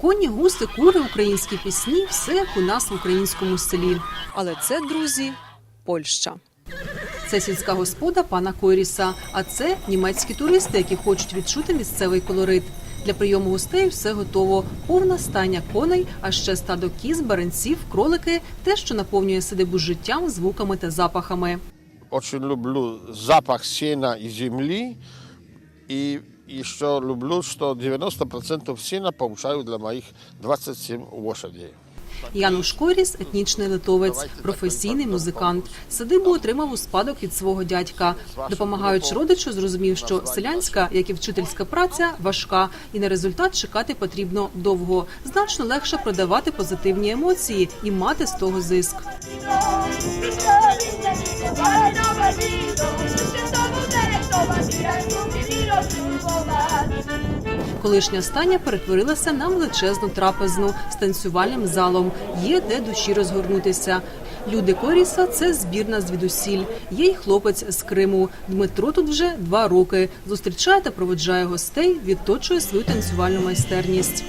Коні, гуси, кури, українські пісні все як у нас в українському селі. Але це, друзі, Польща. Це сільська господа пана Койріса, а це німецькі туристи, які хочуть відчути місцевий колорит. Для прийому гостей все готово. Повна стайня коней, а ще стадо кіз, баранців, кролики, те, що наповнює садибу життям, звуками та запахами. Очень люблю запах сена и земли. И еще люблю, что 90% сена получаю для моих 27 лошадей. Януш Койріс – етнічний литовець, професійний музикант. Садибу отримав у спадок від свого дядька. Допомагаючи родичу, зрозумів, що селянська, як і вчительська праця, важка, і на результат чекати потрібно довго. Значно легше продавати позитивні емоції і мати з того зиск. Колишня стання перетворилася на величезну трапезну з танцювальним залом. Є де душі розгорнутися. Люди Коріса це збірна звідусіль. Є й хлопець з Криму. Дмитро тут вже два роки. Зустрічає та проводжає гостей, відточує свою танцювальну майстерність.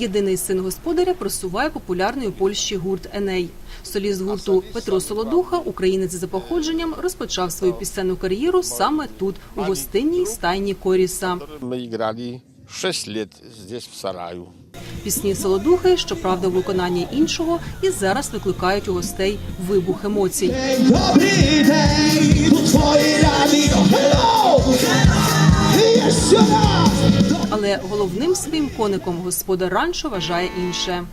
Єдиний син господаря просуває популярний у Польщі гурт Еней. Соліст гурту Петро Солодуха, українець за походженням, розпочав свою пісенну кар'єру саме тут, у гостинній стайні Коріса. Мы играли 6 лет здесь, в сараю. Пісні Солодухи, щоправда, у виконанні іншого, і зараз викликають у гостей вибух емоцій. Dobry deń, tu twoje radio, hello! Raz! Але головним своїм коником господар ранчо вважає інше.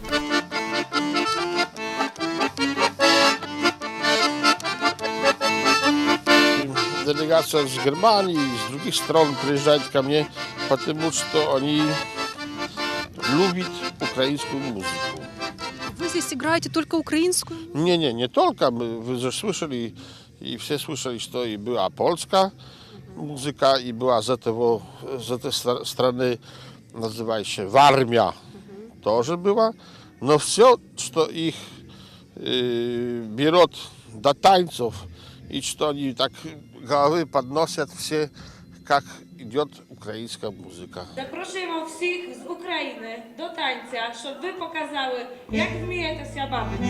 Делегация с Германии и с других стран приезжает ко мне, потому что они любят украинскую музыку. Ви здесь играете только українською? Не-не, не только. Мы, вы же слышали, и все слышали, что и была польская музыка, и была с, этого, с этой стра- страны, называющая Вармия, тоже была. Но все, что их э, берет до танцев, и что они так головы подносят все, как идет украинская музыка. Запрошуємо всіх з України до танця, щоб ви показали, як вмієтеся бавити.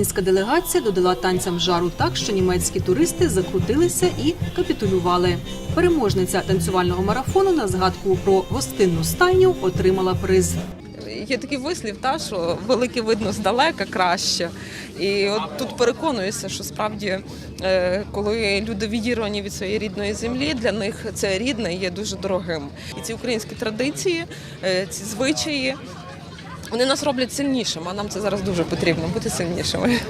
Українська делегація додала танцям жару так, що німецькі туристи закрутилися і капітулювали. Переможниця танцювального марафону на згадку про гостинну стайню отримала приз. Є такий вислів, та що велике видно здалека краще. І от тут переконуюся, що справді, е, коли люди відірвані від своєї рідної землі, для них це рідне є дуже дорогим. І ці українські традиції, е, ці звичаї, вони нас роблять сильнішими. А нам це зараз дуже потрібно бути сильнішими.